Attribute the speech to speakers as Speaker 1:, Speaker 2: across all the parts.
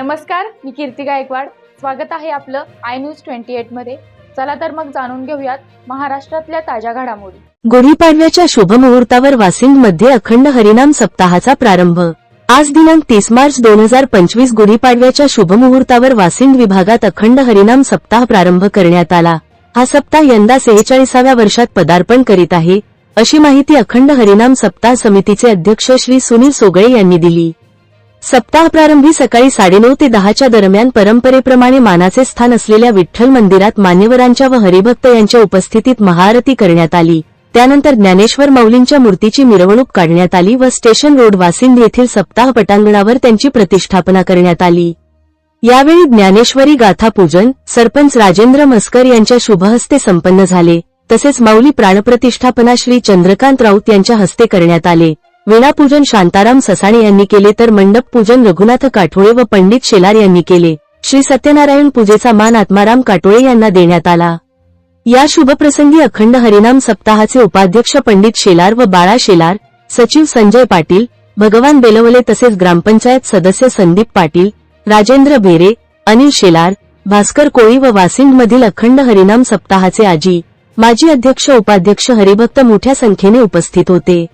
Speaker 1: नमस्कार मी कीर्ती गायकवाड. स्वागत आहे आपलं आय न्यूज ट्वेंटी एटमध्ये. चला तर मग जाणून घेऊयात महाराष्ट्रातल्या ताज्या घडामोडी.
Speaker 2: गुढीपाडव्याच्या शुभमुहूर्तावर वासिंदमध्ये अखंड हरिनाम सप्ताहाचा प्रारंभ. आज दिनांक तीस मार्च दोन हजार पंचवीस गुढीपाडव्याच्या शुभमुहूर्तावर वासिंग विभागात अखंड हरिनाम सप्ताह प्रारंभ करण्यात आला. हा सप्ताह यंदा सेहेचाळीसाव्या वर्षात पदार्पण करीत आहे अशी माहिती अखंड हरिनाम सप्ताह समितीचे अध्यक्ष श्री सुनील सोगळे यांनी दिली. सप्ताह प्रारंभी सकाळी साडेनऊ ते दहाच्या दरम्यान परंपरेप्रमाणे मानाचे स्थान असलेल्या विठ्ठल मंदिरात मान्यवरांच्या व हरिभक्त यांच्या उपस्थितीत महाआरती करण्यात आली. त्यानंतर ज्ञानेश्वर माऊलींच्या मूर्तीची मिरवणूक काढण्यात आली व स्टेशन रोड वासिंद येथील सप्ताह पटांगणावर त्यांची प्रतिष्ठापना करण्यात आली. यावेळी ज्ञानेश्वरी गाथा पूजन सरपंच राजेंद्र मस्कर यांच्या शुभहस्ते संपन्न झाले. तसेच माऊली प्राणप्रतिष्ठापना श्री चंद्रकांत राऊत यांच्या हस्ते करण्यात आले. वीणापूजन शांताराम ससाणे यांनी केले तर मंडप पूजन रघुनाथ काठोळे व पंडित शेलार यांनी केले. श्री सत्यनारायण पूजेचा मान आत्माराम काटोळे यांना देण्यात आला. या शुभप्रसंगी अखंड हरिनाम सप्ताहाचे उपाध्यक्ष पंडित शेलार व बाळा शेलार सचिव संजय पाटील भगवान बेलवले तसेच ग्रामपंचायत सदस्य संदीप पाटील राजेंद्र बेरे अनिल शेलार भास्कर कोळी व वासिंडमधील अखंड हरिनाम सप्ताहाचे आजी माजी अध्यक्ष उपाध्यक्ष हरिभक्त मोठ्या संख्येने उपस्थित होते.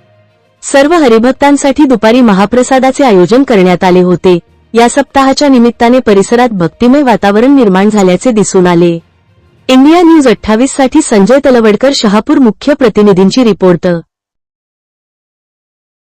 Speaker 2: सर्व हरिभक्तांसाठी दुपारी महाप्रसादाचे आयोजन करण्यात आले होते. या सप्ताहाच्या निमित्ताने परिसरात भक्तिमय वातावरण निर्माण झाल्याचे दिसून आले. इंडिया न्यूज अठ्ठावीससाठी संजय तलवडकर शहापूर मुख्य प्रतिनिधींची रिपोर्ट.